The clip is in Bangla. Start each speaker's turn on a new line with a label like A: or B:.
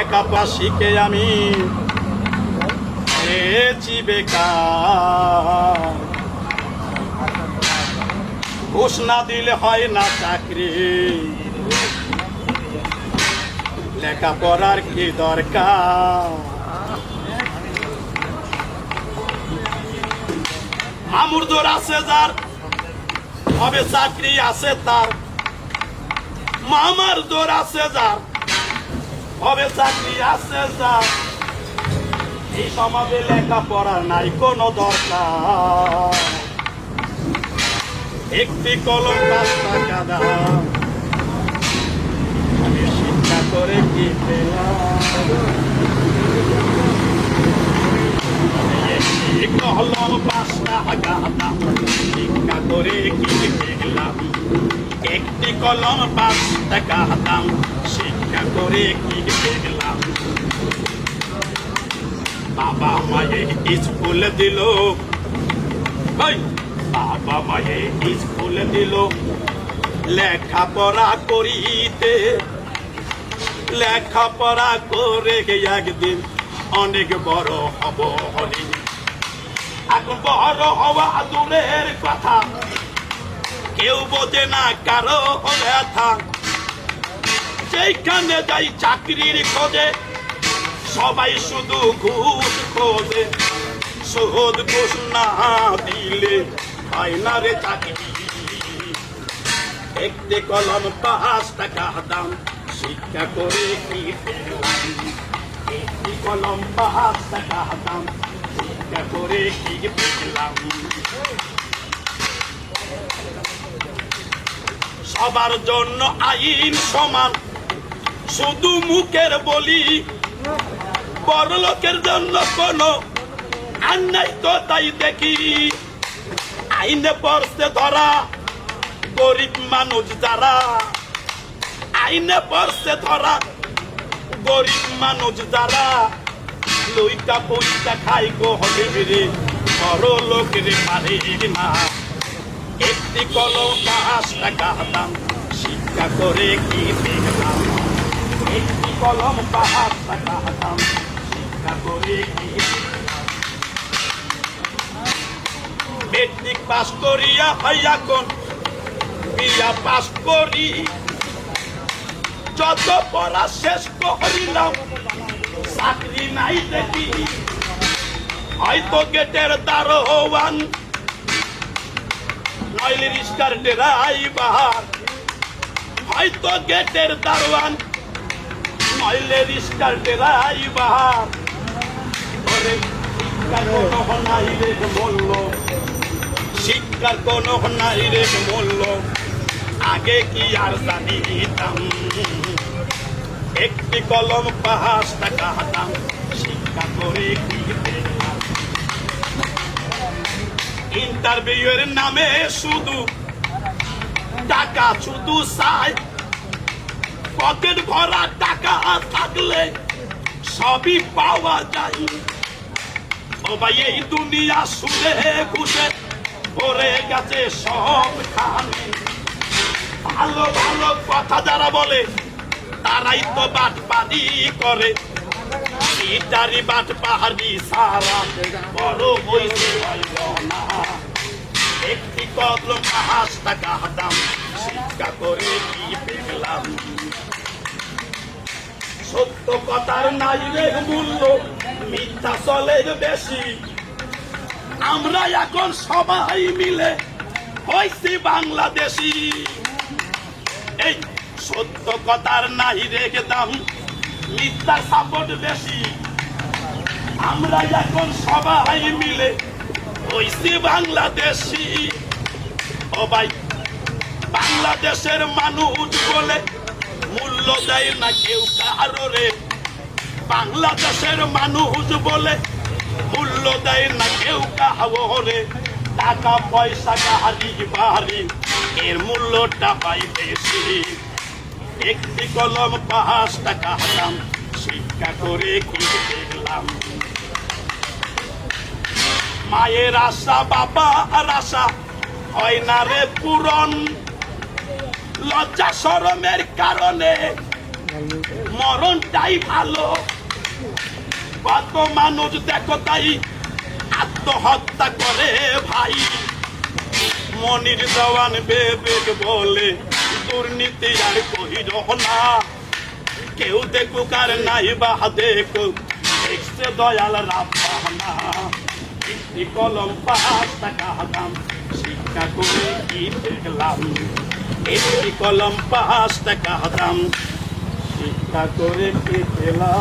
A: একা শিখে আমি হয়েছি বেকার। না দিলে হয় না চাকরি। লেখাপড়ার কি দরকার? মামুর জোর আছে যার হবে চাকরি আছে তার। মামার জোর আছে যার হবে চাকরি আছে যার এই সমাজে লেখাপড়ার নাই কোনো দরকার। একটি কলম পাঁচ টাকা দাম আমি শিক্ষা করে কি পেলাম? কলম পাঁচ টাকা দাম শিক্ষা করে কি লেখাপড়া করিতে লেখাপড়া করে একদিন অনেক বড় হব হরি এখন বড় হওয়া দূরের কথা। কেউ বোঝে না কারও ব্যথা। যেখানে যাই চাকরির খোঁজে। সবাই শুধু ঘুষ খোঁজে। সুদ ঘুষ না দিলে হয় রে চাকরি। একটি কলম পাঁচ টাকা দাম, শিক্ষা করে কি একটি কলম পাঁচ টাকা দাম, শিক্ষা করে কি পেলাম? সবার জন্য আইন সমান শুধু মুখের বলি। বড় লোকের জন্য কোনো নাই তো তাই দেখি। আইনে পড়তে ধরা, গরিব মানুষ যারা। আইনে পড়তে ধরা, গরিব মানুষ যারা। লইটা পইটা খাই গো হবে রে বড় লোকের পারে না একটি কলম পাঁচ টাকা দাম, শিক্ষা করে কি দেখলাম? একটি কলম টাকা দাম শিক্ষা করে মেট্রিক পাস করিয়া ভাইয়া কোন? বিয়া পাস করি। যত পড়া শেষ করিলাম, চাকরি নাই দেখি। হয়তো গেটের দারোয়ান, নইলে রিস্কার ড্রাইভার হয়তো গেটের দারোয়ান নইলে রিস্কার ড্রাইভার ওরে শিক্ষার কোনো নাই রে মূল্য শিক্ষার কোনো নাই রে মূল্য আগে কি আর জানিতাম? একটি কলম পাঁচ টাকা দাম শিক্ষা করে কি পেলাম ইন্টারভিউয়ের নামে শুধু টাকা শুধু চাই। পকেট ভরা টাকা থাকলে সবই পাওয়া যায়। সবাই এই দুনিয়া সুদে ঘুষে ভরে গেছে সব খানে ভালো ভালো কথা যারা বলে, তারাই তো বাট পানি করে। ইটারি বাট পাহাড়ি সারা বড় পারব না। একটি কদম পাঁচ টাকা দাম শিক্ষা করে কি পেলাম? সত্য কথার নাই মূল্য মিথ্যা চলে বেশি। আমরা এখন সবাই মিলে হয়েছি বাংলাদেশি। এই সত্য কথার নাই রেখে দাম মিথ্যার সাপোর্ট বেশি। আমরা এখন সবাই মিলে হইছি বাংলাদেশি। ও ভাই, বাংলাদেশের মানুষ বলে মূল্য দেয় না কেউ কারোরে বাংলাদেশের মানুষ বলে, মূল্য দেয় না কেউ কাহরে টাকা পয়সা গাড়ি বাড়ি এর মূল্যটা পাই বেশি। একটি কলম পাঁচ টাকা দাম শিক্ষা করে কি দেখলাম? মায়ের আশা বাবা আর আশা, হয় না রে পূরণ? লজ্জা, শরমের কারণে মরণটাই ভালো। কত মানুষ দেখো তাই আত্মহত্যা করে ভাই। মনির জওয়ান বেবেক বলে, দুর্নীতি আর কহির না কেউ দেখুক আর নাই বা দেখুক দেখছে দয়াল রাব্বানা একটি কলম পাঁচ টাকা দাম, শিক্ষা করে কি দেখলাম? একটি কলম পাঁচ টাকা দাম ভিক্ষা করে খেলা?